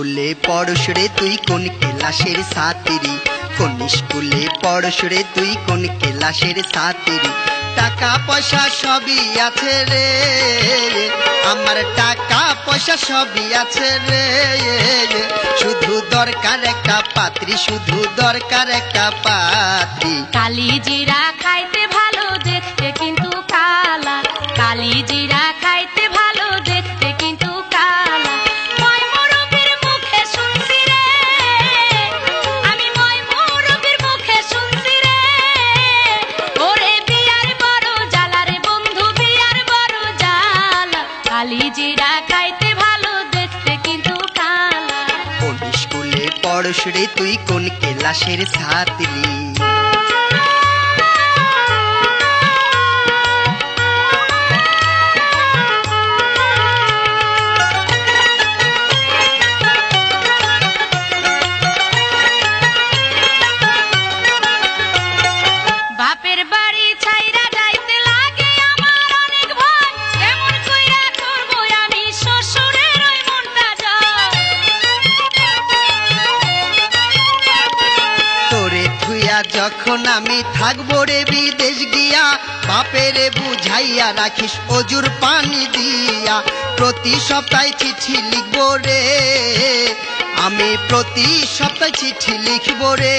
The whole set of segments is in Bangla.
স্কুলে পড়স রে তুই কোন ক্লাসের সাতিরি কোন স্কুলে পড়স রে তুই কোন ক্লাসের সাতিরি টাকা পয়সা সবই আছে রে আমার টাকা পয়সা সবই আছে রে শুধু দরকার একটা পাত্রী, শুধু দরকার একটা পাত্রী। কালি জিরা খাইতে স্কুলে সুরে তুই কোন কেলাসের ছাত্রী? যখন আমি থাকব রে বিদেশ গিয়া, বাপেরে বুঝাইয়া রাখিস অজুর পানি দিয়া। প্রতি সপ্তাহে চিঠি লিখব রে, আমি প্রতি সপ্তাহে চিঠি লিখব রে।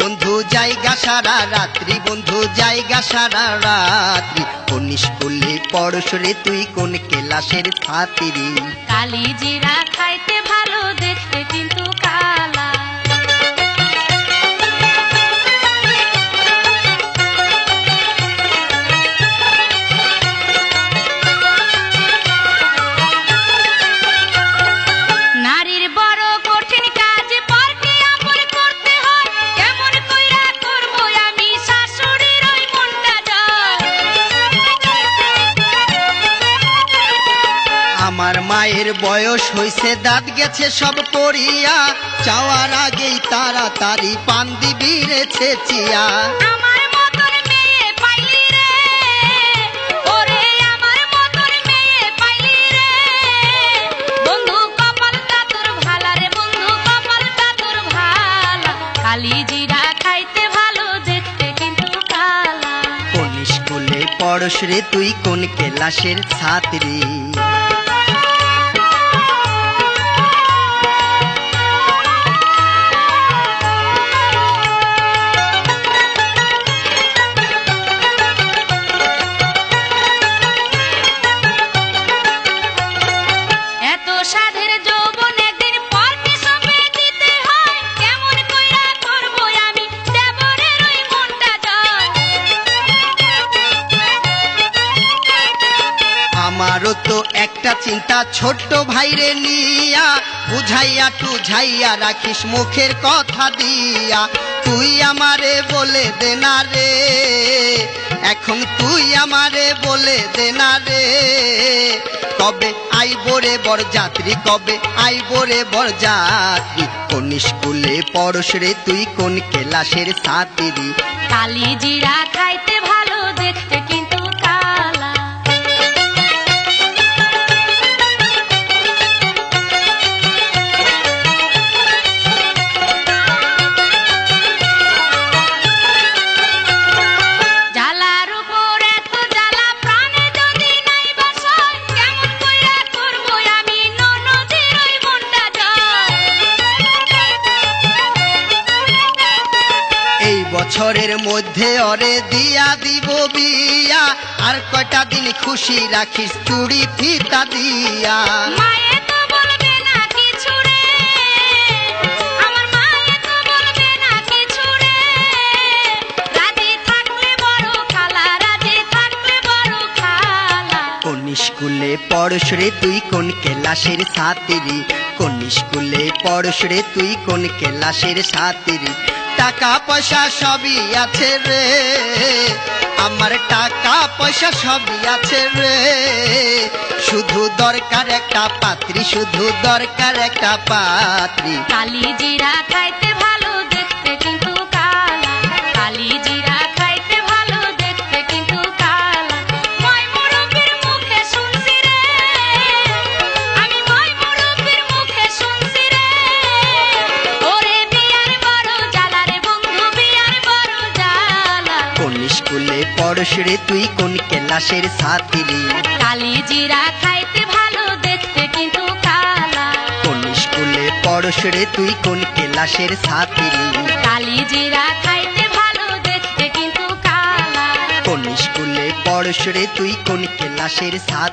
বন্ধু জায়গা সারা রাত্রি, বন্ধু জায়গা সারা রাত্রি। কোন স্কুলে পড়স তুই, কোন ক্লাসের ছাত্রী? কালি জিরা খাইতে ভালো দেখতে, কিন্তু আমার মায়ের বয়স হইছে দাঁত গেছে সব পড়িয়া। চাওয়ার আগেই তাড়াতাড়ি পান দিবি রে মেয়ে পাইলি রে ওরে আমার মতন মেয়ে আমারও তো একটা চিন্তা ছোট্ট ভাইরে নিয়া, বুঝাইয়া টুঝাইয়া রাখিস মুখের কথা দিয়া। তুই আমারে বলে দে না রে, এখন তুই আমারে বলে দে না রে। কবে আইবো রে বরযাত্রী, কবে আইবো রে বরযাত্রী? কোন স্কুলে পড়স রে তুই, কোন কেলাসের ছাত্রী? কালি জিরা খাইতে ভালো বছরের মধ্যে অরে দিয়া দিব বিয়া। আর কয়টা দিন খুশি রাখিস চুড়ি ফিতা দিয়া। স্কুলে পড়স রে তুই কোন ক্লাসের ছাত্রী? কোন স্কুলে পড়স রে তুই কোন ক্লাসের ছাত্রী? টাকা পয়সা সবই আছে রে। আমার টাকা পয়সা সবই আছে রে। শুধু দরকার একটা পাত্রী, শুধু দরকার একটা পাত্রী। কালি জিরা খাইতে পড়স রে তুই কোন কেলাসের সাথিরি কালি জিরা খাইতে ভালো দেখতে কিন্তু কালা। কোন স্কুলে পড়স রে তুই কোন কেলাসের সাথিরি কালি জিরা খাইতে ভালো দেখতে কিন্তু কালা। কোন স্কুলে পড়স রে তুই কোন কেলাসের সাথ